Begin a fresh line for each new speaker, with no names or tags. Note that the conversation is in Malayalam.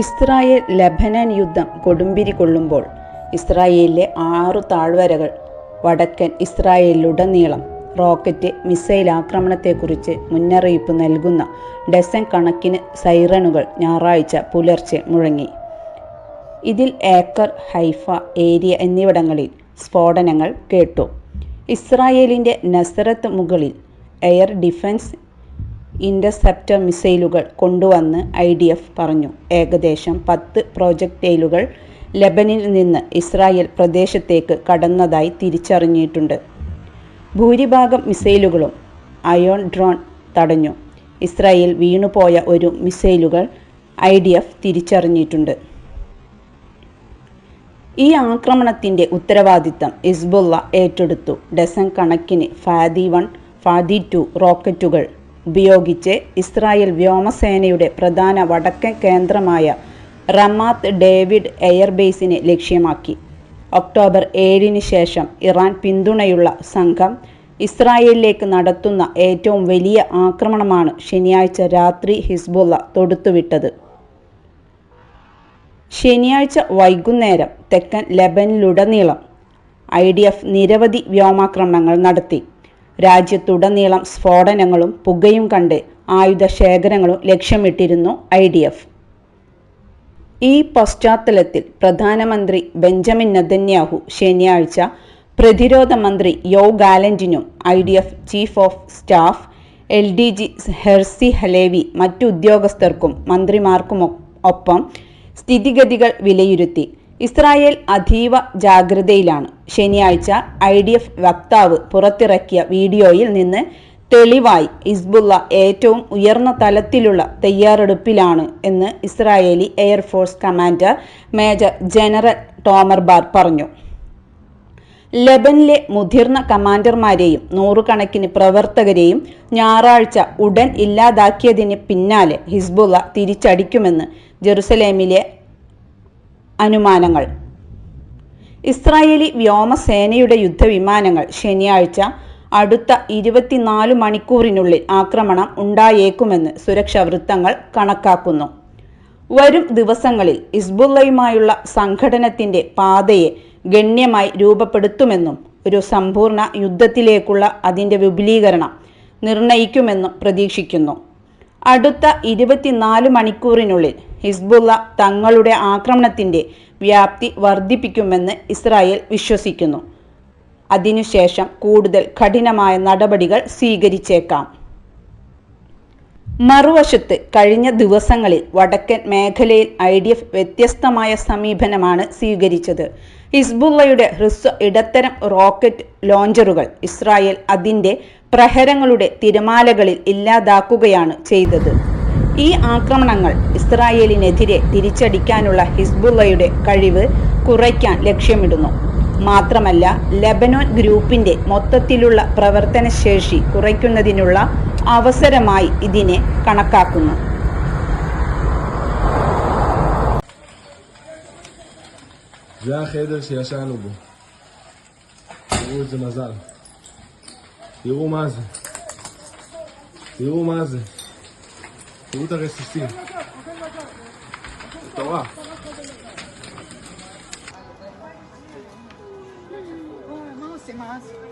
ഇസ്രായേൽ ലബനൻ യുദ്ധം കൊടുമ്പിരി കൊള്ളുമ്പോൾ ഇസ്രായേലിലെ ആറു താഴ്വരകൾ വടക്കൻ ഇസ്രായേലിലുടനീളം റോക്കറ്റ് മിസൈൽ ആക്രമണത്തെക്കുറിച്ച് മുന്നറിയിപ്പ് നൽകുന്ന ഡസൻ കണക്കിന് സൈറണുകൾ ഞായറാഴ്ച പുലർച്ചെ മുഴങ്ങി. ഇതിൽ ഏക്കർ ഹൈഫ ഏരിയ എന്നിവിടങ്ങളിൽ സ്ഫോടനങ്ങൾ കേട്ടു. ഇസ്രായേലിന്റെ നസറത്ത് മുകളിൽ എയർ ഡിഫൻസ് ഇന്റർസെപ്റ്റർ മിസൈലുകൾ കൊണ്ടുവന്ന് ഐ ഡി എഫ് പറഞ്ഞു. ഏകദേശം പത്ത് പ്രോജക്റ്റൈലുകൾ ലെബനിൽ നിന്ന് ഇസ്രായേൽ പ്രദേശത്തേക്ക് കടന്നതായി തിരിച്ചറിഞ്ഞിട്ടുണ്ട്. ഭൂരിഭാഗം മിസൈലുകളും അയോൺ ഡ്രോൺ തടഞ്ഞു. ഇസ്രായേൽ വീണുപോയ ഒരു മിസൈലുകൾ ഐ ഡി എഫ് തിരിച്ചറിഞ്ഞിട്ടുണ്ട്. ഈ ആക്രമണത്തിന്റെ ഉത്തരവാദിത്തം ഇസ്ബുള്ള ഏറ്റെടുത്തു. ഡസൻ കണക്കിന് ഫാദി വൺ ഫാദി ടു റോക്കറ്റുകൾ ഉപയോഗിച്ച് ഇസ്രായേൽ വ്യോമസേനയുടെ പ്രധാന വടക്കൻ കേന്ദ്രമായ റമാത്ത് ഡേവിഡ് എയർബേസിനെ ലക്ഷ്യമാക്കി. ഒക്ടോബർ ഏഴിന് ശേഷം ഇറാൻ പിന്തുണയുള്ള സംഘം ഇസ്രായേലിലേക്ക് നടത്തുന്ന ഏറ്റവും വലിയ ആക്രമണമാണ് ശനിയാഴ്ച രാത്രി ഹിസ്ബുള്ള തൊടുത്തുവിട്ടത്. ശനിയാഴ്ച വൈകുന്നേരം തെക്കൻ ലെബനിലുടനീളം ഐ ഡി എഫ് നിരവധി വ്യോമാക്രമണങ്ങൾ നടത്തി. രാജ്യത്തുടനീളം സ്ഫോടനങ്ങളും പുകയും കണ്ട് ആയുധ ശേഖരങ്ങളും ലക്ഷ്യമിട്ടിരുന്നു ഐ ഡി എഫ്. ഈ പശ്ചാത്തലത്തിൽ പ്രധാനമന്ത്രി ബെഞ്ചമിൻ നദന്യാഹു ശനിയാഴ്ച പ്രതിരോധ മന്ത്രി Yoav ഗാലന്റിനും I D F chief of staff L D G Herzi Halevi മറ്റു ഉദ്യോഗസ്ഥർക്കും മന്ത്രിമാർക്കും ഒപ്പം സ്ഥിതിഗതികൾ വിലയിരുത്തി. ഇസ്രായേൽ അതീവ ജാഗ്രതയിലാണ്. ശനിയാഴ്ച ഐ ഡി എഫ് വക്താവ് പുറത്തിറക്കിയ വീഡിയോയിൽ നിന്ന് തെളിവായി ഹിസ്ബുള്ള ഏറ്റവും ഉയർന്ന തലത്തിലുള്ള തയ്യാറെടുപ്പിലാണ് എന്ന് Israeli air force commander major general Tomer Bar പറഞ്ഞു. ലെബനിലെ മുതിർന്ന കമാൻഡർമാരെയും നൂറുകണക്കിന് പ്രവർത്തകരെയും ഞായറാഴ്ച ഉടൻ ഇല്ലാതാക്കിയതിന് പിന്നാലെ ഹിസ്ബുള്ള തിരിച്ചടിക്കുമെന്ന് ജെറുസലേമിലെ അനുമാനങ്ങൾ. ഇസ്രായേലി വ്യോമസേനയുടെ യുദ്ധവിമാനങ്ങൾ ശനിയാഴ്ച അടുത്ത ഇരുപത്തിനാല് മണിക്കൂറിനുള്ളിൽ ആക്രമണം ഉണ്ടായേക്കുമെന്ന് സുരക്ഷാ വൃത്തങ്ങൾ കണക്കാക്കുന്നു. വരും ദിവസങ്ങളിൽ ഇസ്ബുള്ളയുമായുള്ള സംഘടനത്തിന്റെ പാതയെ ഗണ്യമായി രൂപപ്പെടുത്തുമെന്നും ഒരു സമ്പൂർണ യുദ്ധത്തിലേക്കുള്ള അതിന്റെ വിപുലീകരണം നിർണയിക്കുമെന്നും പ്രതീക്ഷിക്കുന്നു. അടുത്ത ഇരുപത്തിനാല് മണിക്കൂറിനുള്ളിൽ ഹിസ്ബുള്ള തങ്ങളുടെ ആക്രമണത്തിന്റെ വ്യാപ്തി വർദ്ധിപ്പിക്കുമെന്ന് ഇസ്രായേൽ വിശ്വസിക്കുന്നു. അതിനുശേഷം കൂടുതൽ കഠിനമായ നടപടികൾ സ്വീകരിച്ചേക്കാം. മറുവശത്ത് കഴിഞ്ഞ ദിവസങ്ങളിൽ വടക്കൻ മേഖലയിൽ ഐ ഡി എഫ് വ്യത്യസ്തമായ സമീപനമാണ് സ്വീകരിച്ചത്. ഹിസ്ബുള്ളയുടെ ഹ്രസ്വ ഇടത്തരം റോക്കറ്റ് ലോഞ്ചറുകൾ ഇസ്രായേൽ അതിന്റെ പ്രഹരങ്ങളുടെ തിരമാലകളിൽ ഇല്ലാതാക്കുകയാണ് ചെയ്തത്. ഈ ആക്രമണങ്ങൾ ഇസ്രായേലിനെതിരെ തിരിച്ചടിക്കാനുള്ള ഹിസ്ബുള്ളയുടെ കഴിവ് കുറയ്ക്കാൻ ലക്ഷ്യമിടുന്നു. മാത്രമല്ല ലെബനോൻ ഗ്രൂപ്പിന്റെ മൊത്തത്തിലുള്ള പ്രവർത്തന ശേഷി കുറയ്ക്കുന്നതിനുള്ള അവസരമായി ഇതിനെ കണക്കാക്കുന്നു
זה החדר שישנו בו. תראו איזה מזל. תראו מה זה. תראו מה זה. תראו את הרסיסים. מטורף.
מה עושים אז?